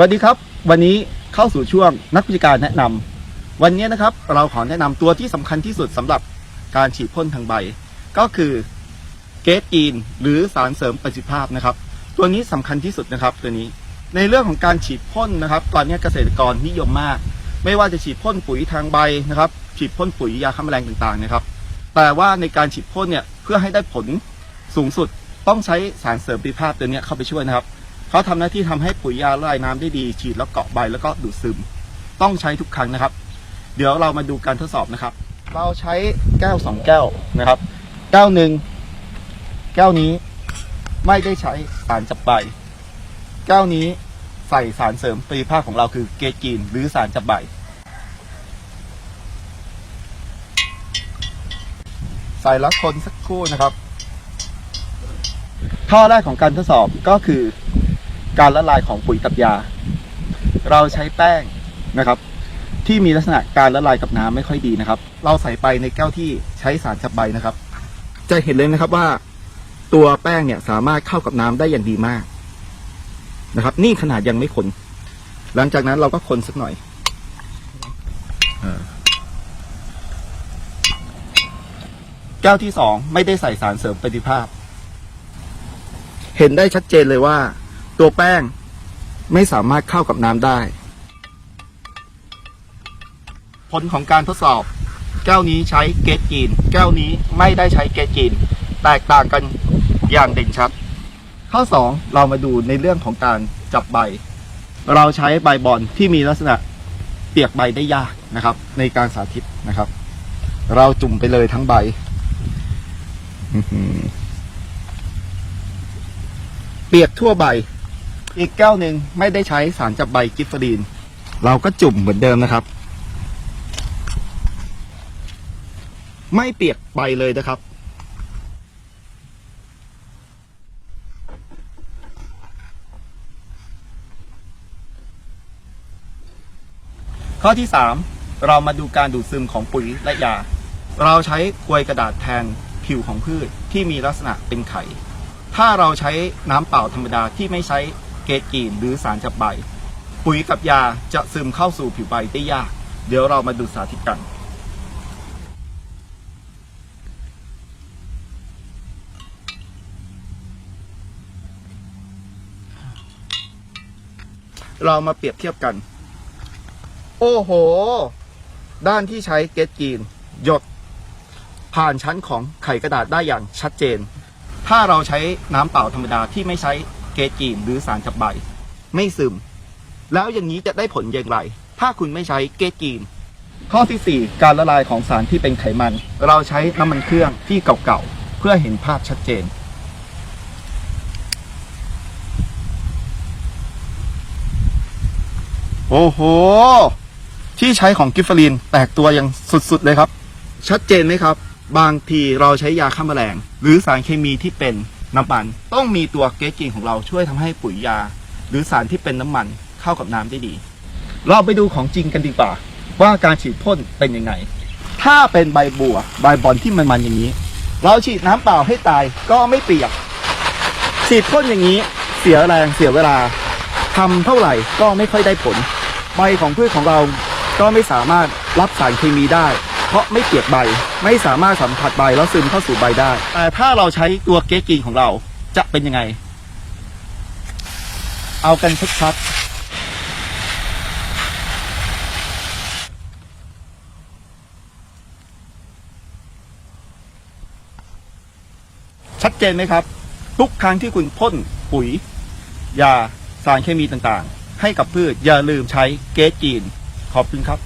สวัสดีครับ วันนี้เข้าสู่ช่วงนักวิชาการแนะนำวันนี้นะครับเราขอแนะนำตัวที่สำคัญที่สุดสำหรับการฉีดพ่นทางใบ ก็คือเกสกีนหรือสารเสริมประสิทธิภาพนะครับ ตัวนี้สำคัญที่สุดนะครับตัวนี้ในเรื่องของการฉีดพ่นนะครับ ตอนนี้เกษตรกรนิยมมาก ไม่ว่าจะฉีดพ่นปุ๋ยทางใบนะครับ ฉีดพ่นปุ๋ยยาฆ่าแมลงต่างๆนะครับ แต่ว่าในการฉีดพ่นเนี่ยเพื่อให้ได้ผลสูงสุดต้องใช้สารเสริมประสิทธิภาพตัวนี้เข้าไปช่วยนะครับ เขาทำหน้าที่ทำให้ปุ๋ยยาละลายน้ำได้ดี ฉีดแล้วเกาะใบแล้วก็ดูดซึม ต้องใช้ทุกครั้งนะครับ เดี๋ยวเรามาดูการทดสอบนะครับ เราใช้แก้วสองแก้วนะครับ แก้วหนึ่งแก้วนี้ไม่ได้ใช้สารจับใบ แก้วนี้ใส่สารเสริมประสิภาพของเราคือเกจีนหรือสารจับใบ ใส่แล้วคนสักครู่นะครับ ข้อแรกของการทดสอบก็คือ การละลายของปุ๋ยกับยา เราใช้แป้งนะครับ ที่มีลักษณะการละลายกับน้ำไม่ค่อยดีนะครับ เราใส่ไปในแก้วที่ใช้สารจับใบนะครับ จะเห็นเลยนะครับว่าตัวแป้งเนี่ยสามารถเข้ากับน้ำได้อย่างดีมากนะครับ นี่ขนาดยังไม่คนหลังจากนั้นเราก็คนสักหน่อยแก้วที่สองไม่ได้ใส่สารเสริมประสิทธิภาพ เห็นได้ชัดเจนเลยว่า ตัวแป้งไม่สามารถเข้ากับน้ำได้ ผลของการทดสอบ แก้วนี้ใช้เกจจีน แก้วนี้ไม่ได้ใช้เกจจีน แตกต่างกันอย่างเด่นชัด ข้อ 2 เรามาดูในเรื่องของการจับใบ เราใช้ใบบอลที่มีลักษณะเปียกใบได้ยากนะครับ ในการสาธิตนะครับ เราจุ่มไปเลยทั้งใบเปียกทั่วใบ อีกแก้วหนึ่งไม่ได้ใช้สารจับใบกิฟเฟอรีน เราก็จุ่มเหมือนเดิมนะครับ ไม่เปียกใบเลยนะครับ ข้อที่ 3 เรามาดูการดูดซึมของปุ๋ยและยา เราใช้กลวยกระดาษแทนผิวของพืชที่มีลักษณะเป็นไข่ถ้าเราใช้น้ำเปล่าธรรมดาที่ไม่ใช้ เกจกีนหรือสารจับใบ ปุ๋ยกับยาจะซึมเข้าสู่ผิวใบได้ยาก เดี๋ยวเรามาดูสาธิตกัน เรามาเปรียบเทียบกัน โอ้โห ด้านที่ใช้เกจกีนหยดผ่านชั้นของไข่กระดาษได้อย่างชัดเจน ถ้าเราใช้น้ำเปล่าธรรมดาที่ไม่ใช้ เกจีนหรือสารจับใบ ไม่ซึม แล้วอย่างนี้จะได้ผลอย่างไร ถ้าคุณไม่ใช้เกจีน ข้อที่ 4 การละลายของสารที่เป็นไขมัน เราใช้น้ำมันเครื่องที่เก่าๆ เพื่อเห็นภาพชัดเจน โอ้โห ที่ใช้ของกิฟฟอรีนแตกตัวอย่างสุดๆเลยครับ ชัดเจนไหมครับ บางทีเราใช้ยาฆ่าแมลง หรือสารเคมีที่เป็น น้ำมันต้องมีตัวเกจจีนของเราช่วยทำให้ปุ๋ยยา หรือสารที่เป็นน้ำมันเข้ากับน้ำได้ดี เราไปดูของจริงกันดีกว่า ว่าการฉีดพ่นเป็นยังไง ถ้าเป็นใบบัวใบบอลที่มันมันๆอย่างนี้ เราฉีดน้ำเปล่าให้ตายก็ไม่เปียก ฉีดพ่นอย่างนี้เสียแรงเสียเวลาทำเท่าไหร่ก็ไม่ค่อยได้ผล ใบของพืชของเราก็ไม่สามารถรับสารเคมีได้ เพราะไม่เปียกใบ ไม่สามารถสัมผัสใบแล้วซึมเข้าสู่ใบได้ แต่ถ้าเราใช้ตัวเกกินของเราจะเป็นยังไง เอากันชัดๆชัดเจนไหมครับ ทุกครั้งที่คุณพ่นปุ๋ย ยาสารเคมีต่างๆ ให้กับพืชอย่าลืมใช้เกสจีน ขอบคุณครับ